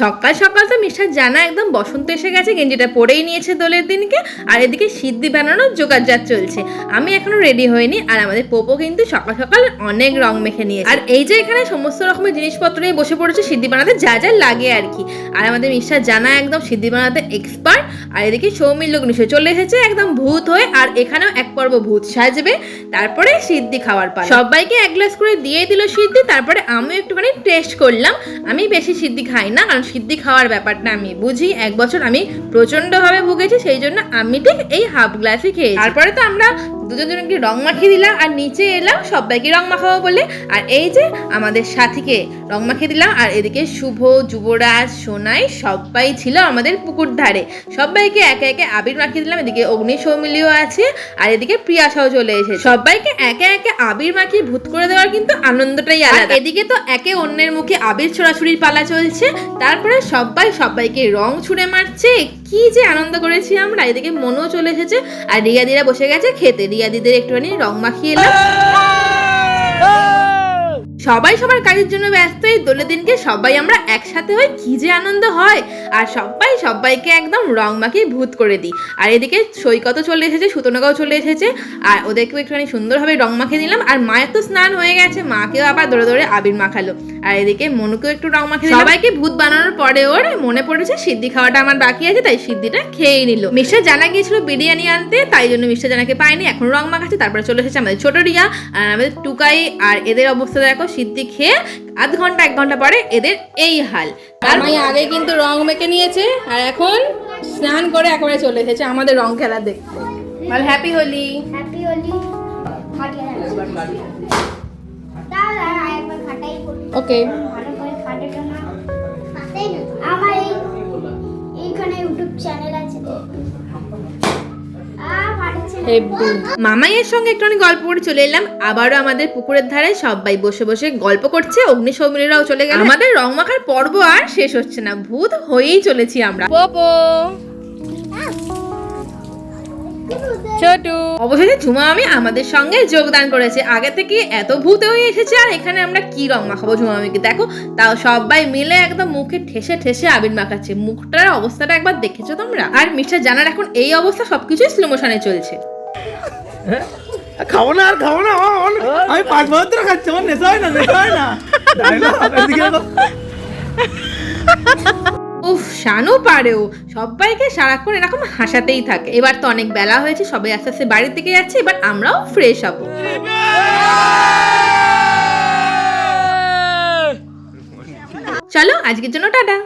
সকাল সকাল তো মিস্টার জানা একদম বসন্ত এসে গেছে, গেঞ্জিটা পরেই নিয়েছে দোলের দিনকে, আর এদিকে সিদ্ধি বানানোর জোগাড়জাত চলছে। আমি এখনও রেডি হইনি, আর আমাদের পোপো কিন্তু সকাল সকাল অনেক রং মেখে নিয়েছে। আর এই যে এখানে সমস্ত রকমের জিনিসপত্র নিয়ে বসে পড়েছে, সিদ্ধি বানাতে যা যা লাগে আর কি। আর আমাদের মিস্টার জানা একদম সিদ্ধি বানাতে এক্সপার্ট আর এদিকে সৌমিল্য নিশ্চয় চলে এসেছে একদম ভূত হয়ে, আর এখানেও এক পর্ব ভূত সাজবে, তারপরে সিদ্ধি খাওয়ার পালা। সবাইকে এক গ্লাস করে দিয়ে দিল সিদ্ধি, তারপরে আমিও একটুখানি টেস্ট করলাম আমি বেশি সিদ্ধি খাই না, কারণ সিদ্ধি খাওয়ার ব্যাপারটা আমি বুঝি। এক বছর আমি প্রচণ্ডভাবে ভুগেছি, সেই জন্য আমি ঠিক এই হাফ গ্লাসই খেয়েছি। তারপরে তো আমরা দুজন জনকে রং মাখিয়ে দিলাম আর নিচে এলাম সবাইকে রং মাখাবো বলে। আর এই যে আমাদের সাথীকে রং মাখিয়ে দিলাম আর এদিকে শুভ যুবরাজ সোনাই সবাই ছিল আমাদের পুকুর ধারে। সবাইকে একে একে আবির মাখিয়ে দিলাম এদিকে অগ্নি সৌমিলিও আছে আর এদিকে প্রিয়াসাও চলে এসেছে। সবাইকে একে একে আবির মাখিয়ে ভূত করে দেওয়ার কিন্তু আনন্দটাই আলাদা। এদিকে তো একে অন্যের মুখে আবির ছোড়াছুড়ির পালা চলছে তারপরে সবাই সবাইকে রং ছুঁড়ে মারছে। কি যে আনন্দ করেছি আমরা। এদিকে মনও চলে এসেছে আর রিয়াদিরা বসে গেছে খেতে। রিয়াদিদের একটুখানি রং মাখিয়ে এলাম। সবাই সবার কাজের জন্য ব্যস্ত এই দোলের দিনকে সবাই আমরা একসাথে হই কি যে আনন্দ হয়। আর সবাই সবাইকে একদম রং মাখিয়ে ভূত করে দিই। আর এদিকে সৈকত চলে এসেছে সুতনগাও চলে এসেছে। আর ওদেরকেও একটুখানি সুন্দরভাবে রং মাখিয়ে দিলাম আর মায়ের তো স্নান হয়ে গেছে মাকেও আবার দৌড়ে দৌড়ে আবির মাখালো। আর এদিকে মনুকেও একটু রং মাখিয়ে। সবাইকে ভূত বানানোর পরে ওর মনে পড়েছে সিদ্ধি খাওয়াটা আমার বাকি আছে তাই সিদ্ধিটা খেয়েই নিল। মিষ্টা জানা গিয়েছিল বিরিয়ানি আনতে তাই জন্য মিষ্টা জানাকে পাইনি। এখন রং মাখাচ্ছে তারপরে চলে এসেছে আমাদের ছোট রিয়া আর আমাদের টুকাই আর এদের অবস্থা দেখো সিদ্ধি খেয়ে আধ ঘণ্টা এক ঘণ্টা পরে এদের এই হাল। তার মাই আগে কিন্তু রং মেখে নিয়েছে আর এখন স্নান করে একবারে চলে এসেছে আমাদের রং খেলা দেখতে। বল happy Holi. Happy Holi. Okay মামাইয়ের সঙ্গে একটুখানি গল্প করে চলে এলাম। আবারও আমাদের পুকুরের ধারে সবাই বসে বসে গল্প করছে। অগ্নি সৌমিলীরাও চলে গেল। আমাদের রং মাখার পর্ব আর শেষ হচ্ছে না। ভূত হয়েই চলেছি আমরা। পোপো। ছোটু। অবশেষে ঝুমা আমি আমাদের সঙ্গে যোগদান করেছে। আগে থেকে এত ভূত হয়ে এসেছে আর এখানে আমরা কি রং মাখাবো ঝুমা মামিকে দেখো তাও সবাই মিলে একদম মুখে ঠেসে ঠেসে আবির মাখাচ্ছে। মুখটার অবস্থাটা একবার দেখেছ তোমরা? আর মিস্টার জানার এখন এই অবস্থা সবকিছুই স্লো মোশনে চলছে। খাব না আর খাব না আমার- আমার- আমি পাঁচ বছর ধরে খাচ্ছি আমার নেশা হয় না নেশা হয় না। উফ শানও পারেও। সবাইকে সারাক্ষণ এরকম হাসাতেই থাকে। এবার তো অনেক বেলা হয়েছে সবাই আস্তে আস্তে বাড়ির দিকে যাচ্ছে এবার আমরাও ফ্রেশ হব। চলো আজকের জন্য টাটা।